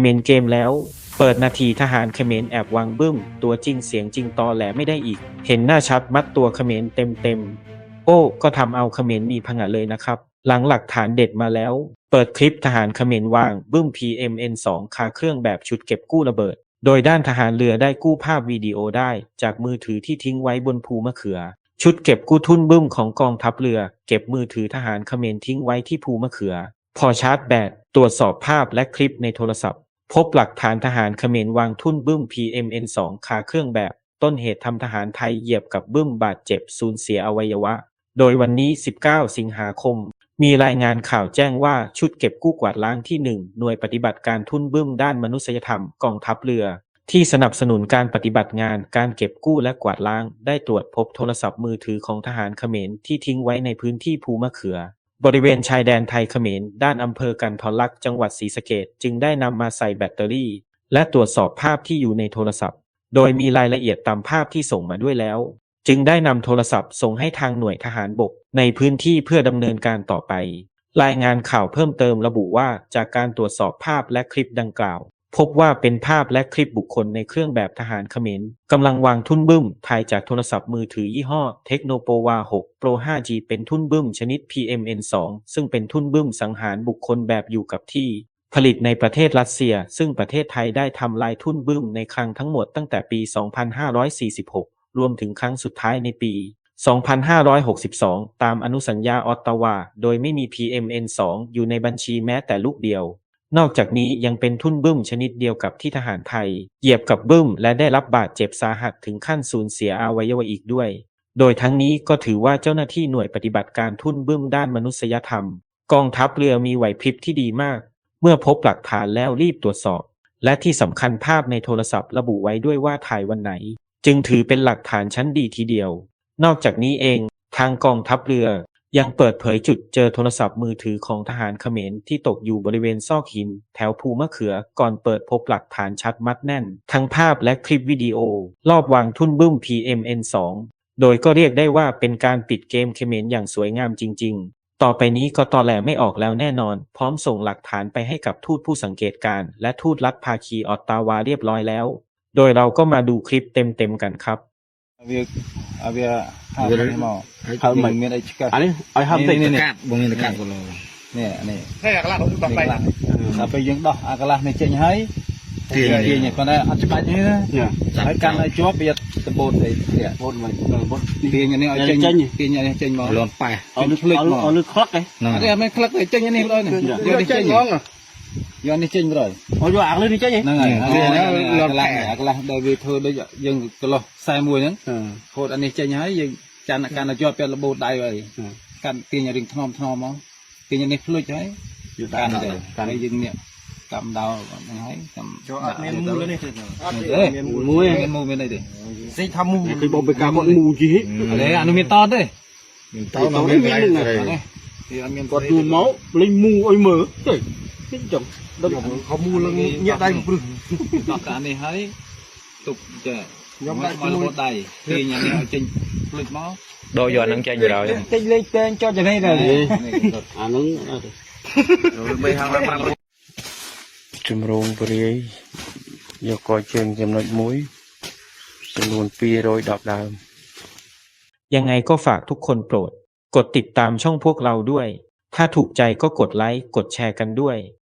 เมรเกมแล้ว เปิดนาทีทหารเขมรแอบวางบึ้ม ตัวจริงเสียงจริงตอแหลไม่ได้อีก เห็นหน้าชัดมัดตัวเขมรเต็มเต็มโอ้ก็ทำเอาเขมรมีผงะเลยนะครับ หลังหลักฐานเด็ดมาแล้ว เปิดคลิปทหารเขมรวางบึ้ม PMN2 คาเครื่องแบบชุดเก็บกู้ระเบิด โดยด้านทหารเรือได้กู้ภาพวิดีโอได้ จากมือถือที่ทิ้งไว้บนภูมะเขือ ชุดเก็บกู้ทุ่นบึ้มของกองทัพเรือ เก็บมือถือทหารเขมรทิ้งไว้ที่ภูมะเขือ พอชาร์จแบตตรวจสอบภาพและคลิปในโทรศัพท์ พบหลักฐานทหารเขมรวางทุ่นบึ้ม PMN2 คาเครื่องแบบ ต้นเหตุทำทหารไทยเหยียบกับบึ้มบาดเจ็บสูญเสียอวัยวะ โดยวันนี้ 19 สิงหาคม มีรายงานข่าวแจ้งว่าชุดเก็บกู้กวาดล้างที่ 1 หน่วยปฏิบัติการทุ่นบึ้มด้านมนุษยธรรมกองทัพเรือ ที่สนับสนุนการปฏิบัติงานการเก็บกู้และกวาดล้าง ได้ตรวจพบโทรศัพท์มือถือของทหารเขมรที่ทิ้งไว้ในพื้นที่ภูมะเขือ บริเวณชายแดนไทยเขมร ด้านอำเภอกันทรลักษณ์ จังหวัดศรีสะเกดจึงได้นำมาใส่แบตเตอรี่ และตรวจสอบภาพที่อยู่ในโทรศัพท์ โดยมีรายละเอียดตามภาพที่ส่งมาด้วยแล้ว จึงได้นำโทรศัพท์ส่งให้ทางหน่วยทหารบก ในพื้นที่เพื่อดำเนินการต่อไป รายงานข่าวเพิ่มเติมระบุว่าจากการตรวจสอบภาพและคลิปดังกล่าว พบว่าเป็นภาพและคลิปบุคคลในเครื่องแบบทหารเขมรกำลังวางทุ่นบึ้มถ่ายจากโทรศัพท์มือถือยี่ห้อเทคโนโปวา 6 Pro 5G เป็นทุ่นบึ้มชนิด PMN2 ซึ่งเป็นทุ่นบึ้มสังหารบุคคลแบบอยู่กับที่ ผลิตในประเทศรัสเซีย ซึ่งประเทศไทยได้ทำลายทุ่นบึ้มในครั้งทั้งหมดตั้งแต่ปี 2546 รวมถึงครั้งสุดท้ายในปี 2562 ตามอนุสัญญาออตตาวา โดยไม่มี PMN2 อยู่ในบัญชีแม้แต่ลูกเดียว นอกจากนี้ยังเป็นทุ่นบึ้มชนิดเดียวกับที่ทหารไทย เหยียบกับบึ้มและได้รับบาดเจ็บสาหัสถึงขั้นสูญเสียอวัยวะอีกด้วย โดยทั้งนี้ก็ถือว่าเจ้าหน้าที่หน่วยปฏิบัติการทุ่นบึ้มด้านมนุษยธรรม กองทัพเรือมีไหวพริบที่ดีมาก เมื่อพบหลักฐานแล้วรีบตรวจสอบ และที่สำคัญภาพในโทรศัพท์ระบุไว้ด้วยว่าถ่ายวันไหน จึงถือเป็นหลักฐานชั้นดีทีเดียว นอกจากนี้เอง ทางกองทัพเรือ ยังเปิดเผยจุดเจอโทรศัพท์มือถือของทหารเขมรที่ตกอยู่บริเวณซอกหิน แถวภูมะเขือก่อนเปิดพบหลักฐานชัดมัดแน่น ทั้งภาพและคลิปวิดีโอ รอบวางทุ่นบึ้ม PMN2 โดยก็เรียกได้ว่าเป็นการปิดเกมเขมรอย่างสวยงามจริง ๆ ต่อไปนี้ก็ตอแหลไม่ออกแล้วแน่นอน พร้อมส่งหลักฐานไปให้กับทูตผู้สังเกตการณ์และทูตรัฐภาคีออตตาวาเรียบร้อยแล้ว โดยเราก็มาดูคลิปเต็มๆกันครับ វាឲ្យវាហៅវានេះមកហើយហៅទៅមិនមិនមានអីឆ្កឹះអានេះឲ្យហើមតិចនេះនេះកាត់បងមានតែកាត់គីឡូនេះនេះនេះអាកន្លះរបស់បែកដល់ពេលយើងដោះអាកន្លះនេះចេញហើយទាញទាញប៉ុន្តែអត់ច្បាច់នេះណាញ៉ាហើយកាន់ឲ្យជាប់វាដបូតទៅនេះបូនមិនបូនទាញអានេះឲ្យចេញចេញទាញអានេះចេញមកលន់ប៉ែឲ្យលើកភ្លេចមកឲ្យលើក្លឹកឯហ្នឹងហើយអត់មានក្លឹកទេចេញអានេះដល់នេះយកនេះចេញ យកនេះចេញទៅហើយ ឲ្យយកអាលើនេះចេញឯ ហ្នឹងហើយ អា អា នេះ នេះ ល អា ន់ កន្លះ ប៉ែ អាកន្លះដែលវាធ្វើដូចយើងកន្លោះខ្សែមួយហ្នឹងខូតអានេះចេញហើយយើងចាំកាន់ឲ្យជាប់ពាក់លបូតដៃហើយកាន់ទាញឲ្យរៀងថ្នមថ្នមមកទាញអានេះភ្លេចហើយ យក កាន់ កាន់ ទៅ ទៅ កាន់ឲ្យយើងនេះកំដៅហ្នឹងហើយកំចូលអត់មានមូលនេះអត់ ទេ មាន មួយ មានមូលមានអីទេ សេថាមូ គឺបងទៅកាគាត់មូជី អីអានោះមានតទេ តោនៅមានកន្លែងហ្នឹង អត់ទេវាអត់មាន គាត់យូរមកលេងមូឲ្យមើលទេ គេចឹងដល់เขาមូឡើងញាក់ដៃព្រឹស ដល់កានេះហើយទុកចាខ្ញុំដាក់ជាមួយដៃទាញអានេះឲ្យចេញភ្លេចមក ដូរយកអានឹងចេញទៅហើយ ចេញលេខពេងចុចយ៉ាងនេះទៅ អាហ្នឹងអត់ បីហាងប្រាប់ ជំរងពរាយយកកជើងចំណុចមួយចំនួន210ដើម ยังไงก็ฝากทุกคนโปรด กดติดตามช่องพวกเราด้วย ถ้าถูกใจก็กดไลค์ กดแชร์กันด้วย